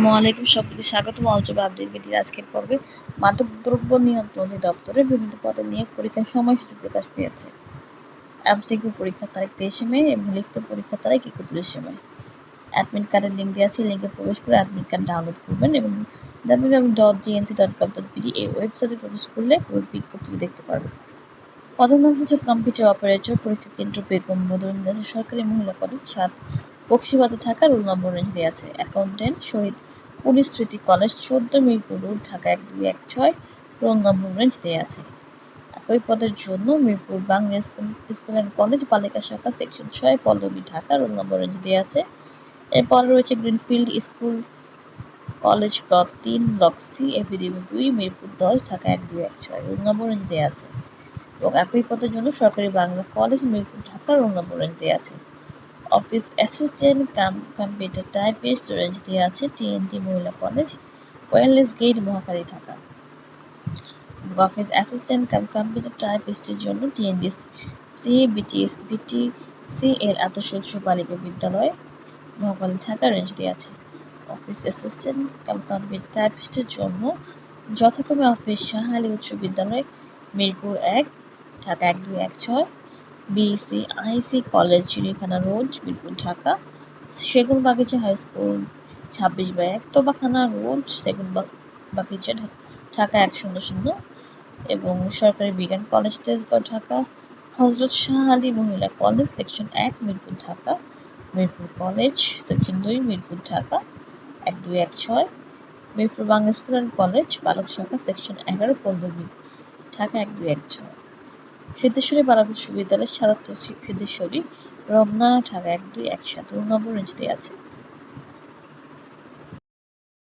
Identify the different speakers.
Speaker 1: আসসালামু আলাইকুম, সকলকে স্বাগতম। অঞ্চল আপডেট ভিডিওর আজকের পর্বে মাদক দ্রব্য নিয়ন্ত্রণ অধিদপ্তরে বিভিন্ন পদে নিয়োগ পরীক্ষার সময়সূচি প্রকাশ পেয়েছে। এমসিকিউ পরীক্ষার তারিখ তেইশে মে এবং লিখিত পরীক্ষার তারিখ একত্রিশে মে। অ্যাডমিট কার্ডের লিঙ্ক দেওয়া আছে, লিঙ্কে প্রবেশ করে অ্যাডমিট কার্ড ডাউনলোড করবেন এবং W W dot GNC dot gov dot BD এই ওয়েবসাইটে প্রবেশ করলে পুরো বিজ্ঞপ্তি দেখতে পারবেন। পদের নাম হচ্ছে কম্পিউটার অপারেটর পরীক্ষা কেন্দ্র বেগম বদরুন্নেসা সরকারি মহিলা কলেজ, সাত বক্সিবাজার ঢাকা রোল নম্বর দেওয়া আছে accountant Shahid police Smriti college চোদ্দ মিরপুর রোড ঢাকা এক দুই এক ছয় রোল নম্বর রেঞ্জ দেওয়া আছে। একই পদের জন্য Mirpur Bangla school school and college বালিকা শাখা সেকশন ছয় পল্লবী ঢাকা রোল নম্বর রেঞ্জ দেওয়া আছে। এরপর রয়েছে গ্রিনফিল্ড স্কুল কলেজ ব্লক তিন, ব্লক সি দুই, মিরপুর দশ, ঢাকা এক দুই এক ছয় রোল নম্বর রেঞ্জ দেওয়া আছে। এবং একই পদের জন্য সরকারি বাংলা কলেজ মিরপুর ঢাকা রোল নম্বর রেঞ্জ দেওয়া আছে। Office assistant, cum, computer typist range দেওয়া আছে টিএনটি মহিলা college wellness gate, Mohakhali, Dhaka. Office assistant, cum, computer টাইপিস্টের জন্য TND C, BTS, BT C এর আদর্শ উচ্চ বালিকা বিদ্যালয়, মহাখালী, ঢাকা রেঞ্জ দেওয়া আছে। অফিস অ্যাসিস্ট্যান্ট, কাম, কম্পিউটার টাইপিস্টের জন্য যথাক্রমে অফিস শাহালি উচ্চ বিদ্যালয়, মিরপুর এক, ঢাকা এক দুই এক ছয় বিসি আইসি কলেজ চিড়িয়াখানা রোড মিরপুর ঢাকা সেগুন বাগিচা হাই স্কুল ছাব্বিশ বাই এক তোবাখানা রোড সেগুন বাগিচা ঢাকা এক শূন্য শূন্য এবং সরকারি বিজ্ঞান কলেজ তেজগাঁও ঢাকা হজরত শাহ আলী মহিলা কলেজ সেকশন এক, মিরপুর ঢাকা মিরপুর কলেজ সেকশন দুই, মিরপুর ঢাকা এক, দুই, এক, ছয়। Mirpur Bangla school and college বালক শাখা সেকশন এগারো, পল্লবী। ঢাকা এক, দুই, এক, ছয়। সিদ্ধেশ্বরী বালাঘাট বিশ্ববিদ্যালয়ের সারাত্ম সিদ্ধেশ্বরী রমনা ঢাকা এক দুই এক সাত। রুম নম্বর রেঞ্জ আছে।